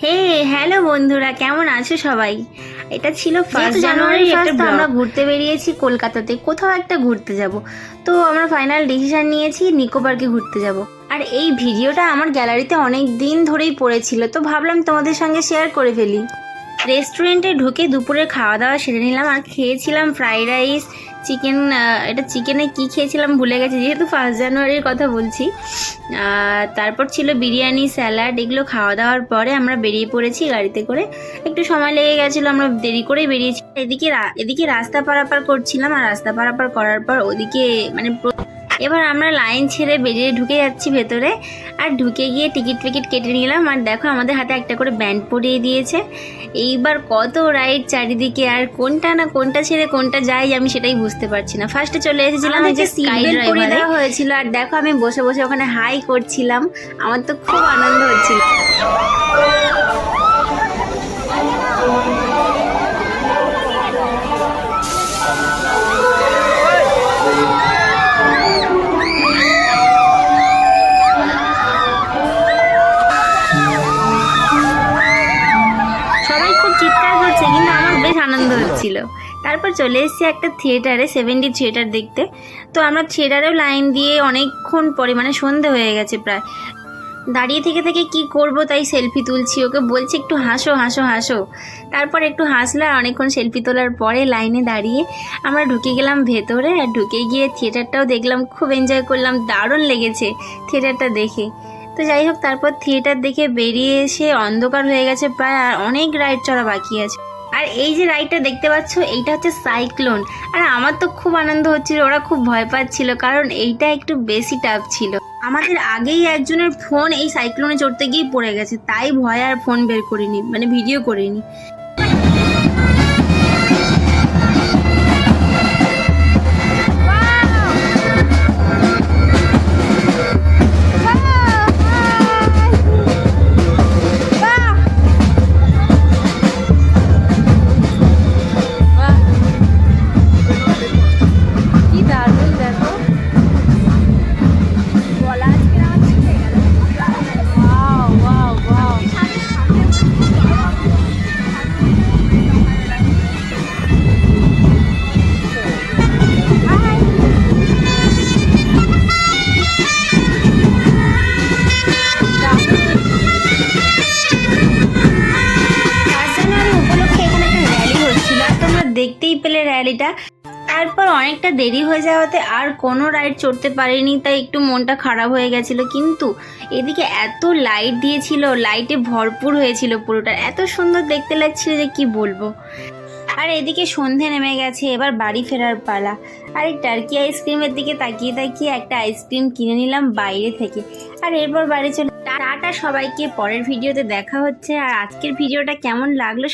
হে hello বন্ধুরা কেমন আছো সবাই? এটা ছিল ফার্স্ট জানুয়ারি একটা আমরা ঘুরতে বেরিয়েছি কলকাতাতে কোথাও একটা ঘুরতে যাব। তো আমরা ফাইনাল ডিসিশন নিয়েছি নিকো পার্কে ঘুরতে যাব। আর এই ভিডিওটা আমার গ্যালারিতে অনেক দিন ধরেই পড়েছিল তো ভাবলাম তোমাদের সঙ্গে শেয়ার করে ফেলি। রেস্টুরেন্টে ঢুকে দুপুরে খাওয়া দাওয়া সেরে নিলাম। আর খেয়েছিলাম ফ্রাইড রাইস চিকেন এটা চিকেনে কি খেয়েছিলাম ভুলে গেছি, যেহেতু ফার্স্ট জানুয়ারির কথা বলছি। তারপর ছিল বিরিয়ানি স্যালাড এগুলো খাওয়া দাওয়ার পরে আমরা বেরিয়ে পড়েছি গাড়িতে করে। একটু সময় লেগে গেছিল, আমরা দেরি করেই বেরিয়েছি। এদিকে এদিকে রাস্তা পারাপার করছিলাম, আর রাস্তা পারাপার করার পর ওদিকে মানে এবার আমরা লাইন ছেড়ে বেরিয়ে ঢুকে যাচ্ছি ভেতরে। আর ঢুকে গিয়ে টিকিট ফিকিট কেটে নিলাম। আর দেখো আমাদের হাতে একটা করে ব্যান্ড পরিয়ে দিয়েছে। এইবার কত রাইড চারিদিকে আর কোনটা না কোনটা ছেড়ে কোনটা যাই আমি সেটাই বুঝতে পারছি না। ফার্স্টে চলে এসেছিলাম যে স্কাই ড্রাইভারে পরিয়ে দেওয়া হয়েছিল। আর দেখো আমি বসে বসে ওখানে হাই করছিলাম। আমার তো খুব আনন্দ হচ্ছিল। আনন্দ হচ্ছিল তারপর চলে এসেছি একটা থিয়েটারে সেভেন্টি থিয়েটার দেখতে। তো আমরা থিয়েটারেও লাইন দিয়ে অনেকক্ষণ পরে মানে সন্ধে হয়ে গেছে প্রায়। দাঁড়িয়ে থেকে থেকে কি করব তাই সেলফি তুলছি ওকে বলছি একটু হাসো হাসো হাসো। তারপর একটু হাসলে আর অনেকক্ষণ সেলফি তোলার পরে লাইনে দাঁড়িয়ে আমরা ঢুকে গেলাম ভেতরে আর ঢুকে গিয়ে থিয়েটারটাও দেখলাম খুব এনজয় করলাম দারুণ লেগেছে থিয়েটারটা দেখে। তো যাই হোক তারপর থিয়েটার দেখে বেরিয়ে এসে অন্ধকার হয়ে গেছে প্রায় আর অনেক রাইড চড়া বাকি আছে। আর এই যে রাইডটা দেখতে পাচ্ছ, এইটা হচ্ছে সাইক্লোন আর আমার তো খুব আনন্দ হচ্ছিল, ওরা খুব ভয় পাচ্ছিল, কারণ এইটা একটু বেশি টাফ ছিল। আমাদের আগেই একজনের ফোন এই সাইক্লোনে চড়তে গিয়ে পড়ে গেছে, তাই ভয় আর ফোন বের করিনি মানে ভিডিও করিনি। দেখতেই পেলে র্যালিটা। তারপর অনেকটা দেরি হয়ে যাওয়াতে আর কোনো রাইড চড়তে পারিনি, তাই একটু মনটা খারাপ হয়ে গেছিল। কিন্তু এদিকে এত লাইট দিয়েছিল লাইটে ভরপুর হয়েছিল পুরোটা। এত সুন্দর দেখতে লাগছিল যে কি বলব। আর এদিকে সন্ধে নেমে গেছে, এবার বাড়ি ফেরার পালা। আর এই টার্কি আইসক্রিমের দিকে তাকিয়ে তাকিয়ে একটা আইসক্রিম কিনে নিলাম বাইরে থেকে। আর এরপর বাড়ি চলে টাটা সবাইকে, পরের ভিডিওতে দেখা হচ্ছে। আর আজকের ভিডিওটা কেমন লাগল